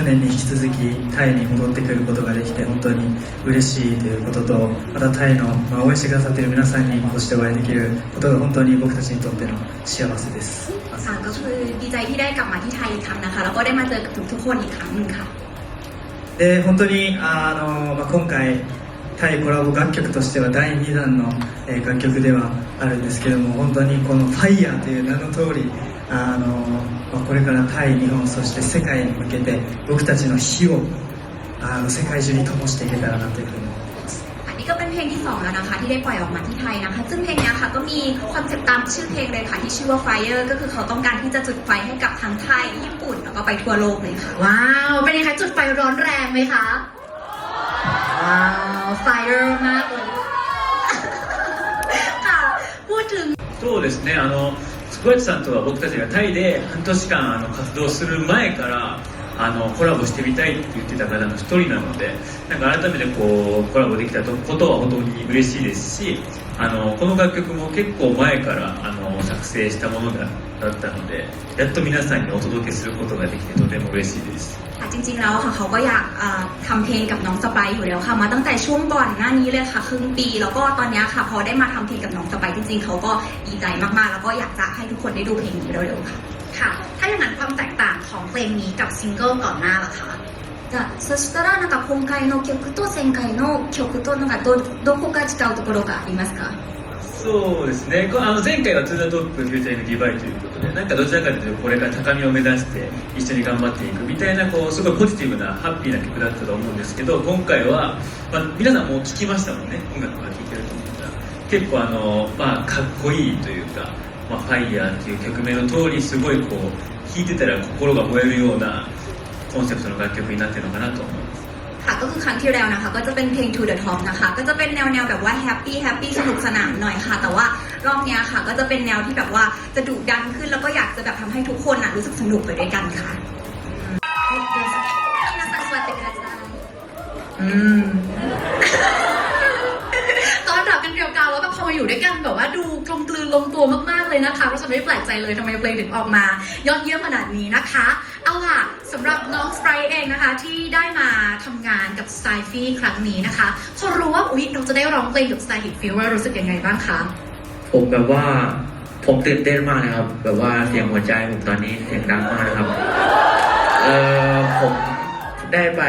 まあ、去年に引き続きタイに戻ってくることができて本当に嬉しいということとまたタイの、まあ、応援してくださっている皆さんにこうしてお会いできることが本当に僕たちにとっての幸せです ค่ะก็คือดีใจที่ได้กลับมาที่ไทยอีกครั้งนะคะ แล้วก็ได้มาเจอกับทุกๆคนอีกครั้งหนึ่งค่ะ で本当にあの、まあ、今回タイコラボ楽曲としては第2弾の、えー楽曲ではあるんですけども本当にこの「ファイヤーという名の通りあの、まあ、 これからタイ日本そして世界に向けて僕たちの火をあの世界中に灯していけたらなというふうに思っています อันนี้ก็เป็นเพลงที่สองแล้วนะคะ ที่ได้ปล่อยออกมาที่ไทยนะคะ ซึ่งเพลงเนี้ยค่ะก็มีคอนเซ็ปต์ตามชื่อเพลงเลยค่ะ ที่ชื่อว่า Fire ก็คือเขาต้องการที่จะจุดไฟให้กับทั้งไทยญี่ปุ่น แล้วก็ไปทั่วโลกเลยค่ะ ว้าว เป็นยังไงจุดไฟร้อนแรงไหมคะ ว้าว ไฟเออร์มากเลย ค่ะ พูดถึง そうですねあの スコヤチさんとは僕たちがタイで半年間あの活動する前からあのコラボしてみたいって言ってた方の一人なのでなんか改めてこうコラボできたことは本当に嬉しいですしあのこの楽曲も結構前からあの作成したものであってだったのでやっと皆さんにお届けすることができてとても嬉しいです ค่ะจริงๆแล้วค่ะเขาก็อยากเอ่อทำเพลงกับน้องสไปซ์อยู่แล้วค่ะมาตั้งแต่ช่วงก่อนหน้านี้เลยค่ะครึ่งปี แล้วก็ตอนเนี้ยค่ะพอได้มาทำเพลงกับน้องสไปซ์จริงๆเขาก็ดีใจมากๆ แล้วก็อยากจะให้ทุกคนได้ดูเพลงนี้เร็วๆค่ะ ค่ะ ถ้าอย่างนั้นความแตกต่างของเพลงนี้กับซิงเกิลก่อนหน้าล่ะคะ じゃあそしたらなんか今回の曲と前回の曲となんかどどこが違うところがありますかそうですねこあの前回は「トゥーザトップフューチャリングディバイ」というこ なんかどちらかというとこれから高みを目指して一緒に頑張っていくみたいなこうすごいポジティブなハッピーな曲だったと思うんですけど今回は、まあ、皆さんもう聴きましたもんね音楽は聴いてると思うんだ結構あの、まあ、かっこいいというか「まあ、ファイヤーっていう曲名の通りすごいこう聴いてたら心が燃えるようなコンセプトの楽曲になってるのかなと思います。 ค่ะก็คือครั้งที่แล้วนะคะ ก็จะเป็นเพลง To the Top นะคะ ก็จะเป็นแนวแนวแบบว่าแฮปปี้แฮปปี้สนุกสนานหน่อยค่ะ แต่ว่ารอบเนี้ยค่ะ ก็จะเป็นแนวที่แบบว่าจะดุดันขึ้นแล้วก็อยากจะแบบทำให้ทุกคนอะรู้สึกสนุกไปด้วยกันค่ะ อืม ด้วยกันแบบว่าดูกลมกลืนลงตัวมากๆเลยนะคะเพราะฉะนั้นไม่แปลกใจเลยทำไมเพลงถึงออกมา ยอดเยี่ยมขนาดนี้นะคะ เอาล่ะสำหรับน้องสไปร์เองนะคะ ที่ได้มาทำงานกับสไตฟี่ครั้งนี้นะคะพอรู้ว่าอุ๊ยเราจะได้ร้องเพลงกับสไตล์ฮิตฟิลว่ารู้สึกยังไงบ้างคะผมแบบว่าผมตื่นเต้นมากนะครับ แบบว่าเสียงหัวใจผมตอนนี้เสียงดังมากนะครับ เออผมได้ไป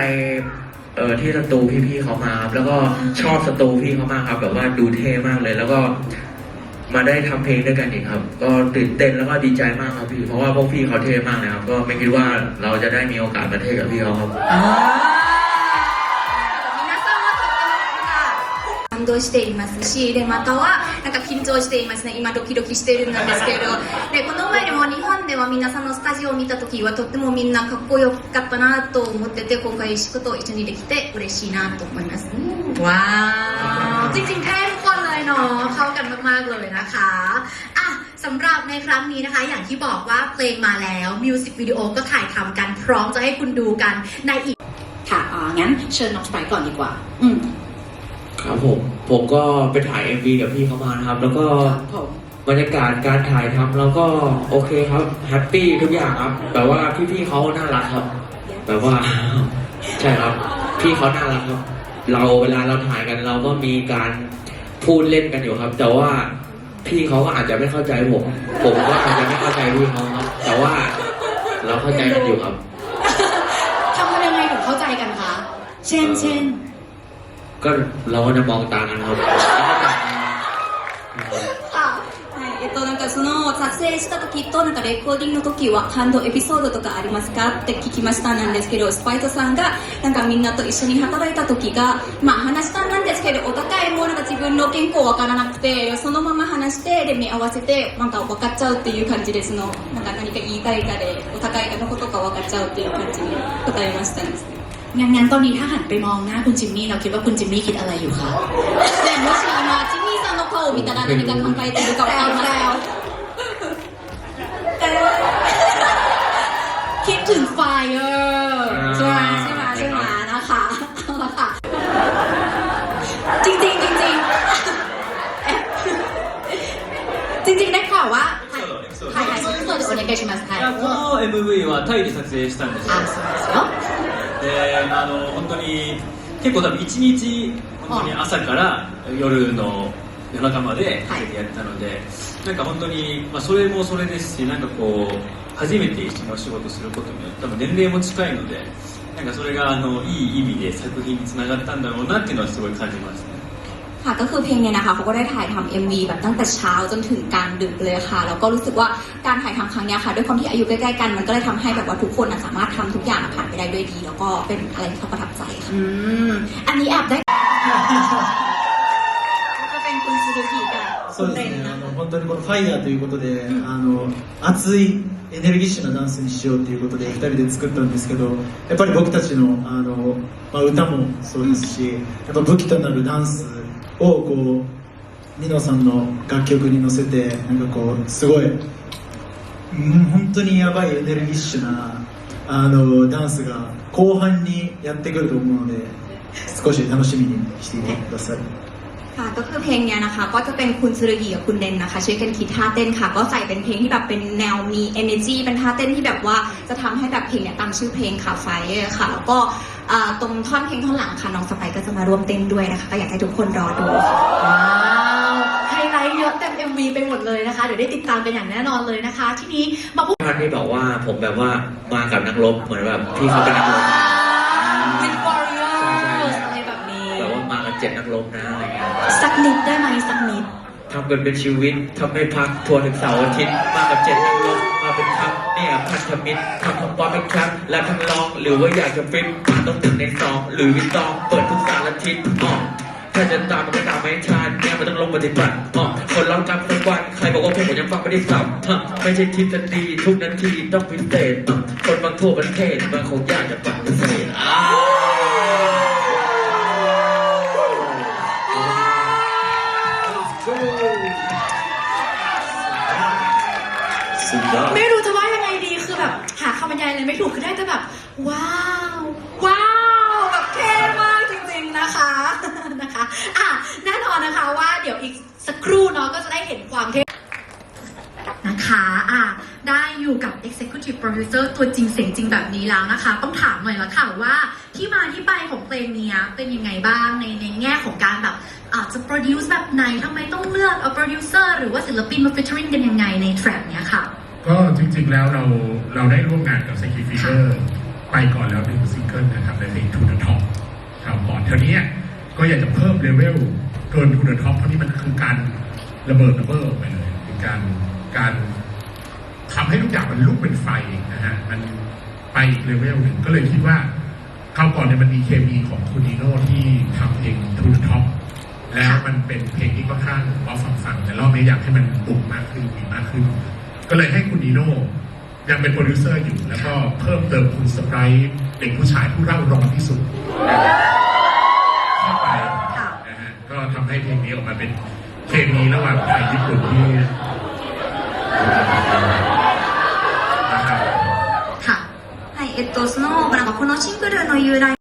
เออที่สตูพี่ๆเขามาครับแล้วก็ชอบสตูพี่เขามากครับ แบบว่าดูเท่มากเลย แล้วก็มาได้ทำเพลงด้วยกันอีกครับ ก็ตื่นเต้นแล้วก็ดีใจมากครับพี่ เพราะว่าพวกพี่เขาเท่มากเลยครับ ก็ไม่คิดว่าเราจะได้มีโอกาสมาเท่กับพี่เขาครับ 感動していますしでまたはなんか緊張していますね今ドキドキしてるんですけれどでこの前でも日本では皆さんのスタジオを見た時はとってもみんなかっこよかったなと思ってて今回石子と一緒にできて嬉しいなと思います ว้าวจริงๆเท่ทุกคนเลยเนาะเข้ากันมากๆเลยนะคะอ่ะสำหรับในครั้งนี้นะคะ อย่างที่บอกว่าเพลงมาแล้วมิวสิกวิดีโอก็ถ่ายทำกันพร้อมจะให้คุณดูกันในอีก ค่ะอ่างั้นเชิญน้องสไปร์ก่อนดีกว่า อืม ครับผม ผมก็ไปถ่าย MV กับพี่เขามานะครับ แล้วก็ครับผม บรรยากาศการถ่ายทำเราก็โอเคครับแฮปปี้ทุกอย่างครับแบบว่าพี่ๆเขาน่ารักครับ แบบว่า ใช่ครับ พี่เขาน่ารักครับ เราเวลาเราถ่ายกันเราก็มีการพูดเล่นกันอยู่ครับ แต่ว่าพี่เขาก็อาจจะไม่เข้าใจผมผมก็อาจจะไม่เข้าใจพี่เขาครับ แต่ว่าเราเข้าใจกันอยู่ครับ ทำยังไงถึงเข้าใจกันคะ เช่นเช่น ก็เราก็จะมองตากันครับ はい、えっと、なんかその撮影した時となんかレコーディングの時は感動エピソードとかありますかって聞きましたなんですけどスパイトさんがなんかみんなと一緒に働いた時がまあ話したんなんですけどお互いもなんか自分の健康わからなくてそのまま話してで目合わせてなんか分かっちゃうっていう感じですのなんか何か言いたいかでお互いのことが分かっちゃうっていう感じに答えましたんですけど งั้นงั้นตอนนี้ถ้าหันไปมองหน้าคุณจิมมี่เราคิดว่าคุณจิมมี่คิดอะไรอยู่คะ でもし今ジミーさんの顔を見たら何か考えてるか分かりません คิดถึงไฟเออร์ใช่ไหมใช่ไหมใช่ไหมนะคะเอาละค่ะ จริงจริงๆจริงจริงๆเอ๊ะจริงๆได้ข่าวว่าถ่ายถ่ายถ่ายสุดๆโอเนกาชิมัสไทย いやこの MV はタイで撮影したんですよあそうですよ であの本当に結構多分一日本当に朝から夜の夜中までかけてやったので、なんか本当に、まあ、それもそれですしなんかこう初めて一緒にお仕事することによって多分年齢も近いのでなんかそれがあのいい意味で作品につながったんだろうなっていうのはすごい感じますね ค่ะก็คือเพลงเนี่ยนะคะเขาก็ได้ถ่ายทำ MV แบบตั้งแต่เช้าจนถึงกลางดึกเลยค่ะแล้วก็รู้สึกว่าการถ่ายทำครั้งเนี้ยค่ะ ด้วยความที่อายุใกล้ๆกันมันก็เลยทำให้แบบว่าทุกคนน่ะสามารถทำทุกอย่างผ่านไปได้ด้วยดี แล้วก็เป็นอะไรที่เขาประทับใจค่ะ อืมอันนี้แอบได้ ก็เป็นคุณซูรุกิกับคุ そう ณ で เร す น ね นะ あ คะ の本当にこの「ファイヤーということで、あの熱いエネルギッシュなダンスにしようということで2人で作ったんですけどやっぱり僕たちのあの、まあ、歌もそうですし、やっぱ武器となるダンス をこうニノさんの楽曲に乗せてなんかこうすごい、うん、本当にやばいエネルギッシュなあのダンスが後半にやってくると思うので少し楽しみにしていてください。 ค่ะก็คือ เพลงเนี้ยนะคะ ก็จะเป็นคุณซูรุกิกับคุณเรนนะคะ ช่วยกันคิดท่าเต้นค่ะ ก็ใส่เป็นเพลงที่แบบเป็นแนวมี energy เป็นท่าเต้นที่แบบว่าจะทำให้แบบเพลงเนี่ยตามชื่อเพลงค่ะไฟค่ะ แล้วก็อ่าตรงท่อนเพลงท่อนหลังค่ะน้องสไปร์ก็จะมาร่วมเต้นด้วยนะคะก็อยากให้ทุกคนรอดูค่ะว้าวไฮไลท์เยอะเต็ม MV ไปหมดเลยนะคะ เดี๋ยวได้ติดตามกันอย่างแน่นอนเลยนะคะ ทีนี้มาพูดท่อนที่บอกว่าผมแบบว่ามากับนักรบเหมือนแบบพี่เขาเป็นนักรบ เจ็ดนักรบนะอะไรเงี้ยสักนิดได้ไหมสักนิดทำกันเป็นชีวิตทำให้พักทัวร์ถึงเสาร์อาทิตย์มากับเจ็ดนักรบมาเป็นครับเนี่ยพันธมิตรทำของปลอมเป็นครับและทั้งร้อง หรือว่าอยากจะฟิตต้องถึงในซองหรือวิตองเปิดทุกสารทิศอ๋อถ้าจะตามมันก็ตามไม่ทันเนี่ยมันต้องลงปฏิบัติอ๋อคนเราจำสักวัน ใครบอกว่าเพลงผมยังฟังไม่ได้สับฮะไม่ใช่ทฤษฎีทุกนาทีต้องพิเศษอะคนบางทั่วประเทศบางคงยากจะปฏิเสธ สุดยอด ไม่รู้จะว่ายังไงดีคือแบบ หาคำบรรยายเลยไม่ถูกคือได้แต่แบบ ว้าว ว้าวแบบเท่มากจริงๆนะคะ นะคะอะแน่นอนนะคะว่าเดี๋ยวอีกสักครู่เนาะก็จะได้เห็นความเท่นะคะอะได้อยู่กับ Executive Producer ตัวจริงเสียงจริงแบบนี้แล้วนะคะ ต้องถามหน่อยละค่ะว่าที่มาที่ไปของเพลงเนี้ยเป็นยังไงบ้างในในแง่ของการแบบอาจจะ produce แบบไหนทำไมต้องเลือกเอา producer หรือว่าศิลปินมา featuring กันยังไงในแทร็กเนี้ยค่ะ ก็จริงๆแล้วเราเราได้ร่วมงานกับ s ซ k i f i เ e r ไปก่อนแล้วหนึ่งซิงเกิลนะครับในเพลง To the Top ครับก่อนเท่านี้ก็อยากจะเพิ่มเลเวลเกิน To the Top เพราะนี่มันคือการระเบิดระเบ้อออกไปเลยเป็นการการทำให้ทุกอย่างมันลุกเป็นไฟนะฮะมันไปอีกเลเวลหนึ่งก็เลยคิดว่าคราวก่อนเนี่ยมันมีเคมีของคุณนีโน่ที่ทำเพลง To the Top แล้วมันเป็นเพลงที่ค่อนข้างพอฟังฟังๆแต่รอบนี้อยากให้มันบุกมากขึ้นมีมากขึ้น ก็เลยให้คุณนีโน่ยังเป็นโปรดิวเซอร์อยู่ แล้วก็เพิ่มเติมคุณสไปร์เด็กผู้ชายผู้เร่าร้อนที่สุดเข้าไป ค่ะ นะฮะก็ทำให้เพลงนี้ออกมาเป็นเคมีระหว่างไทยญี่ปุ่นที่นะครับ ค่ะ はい、えっと、その、なんかこのシングルの由来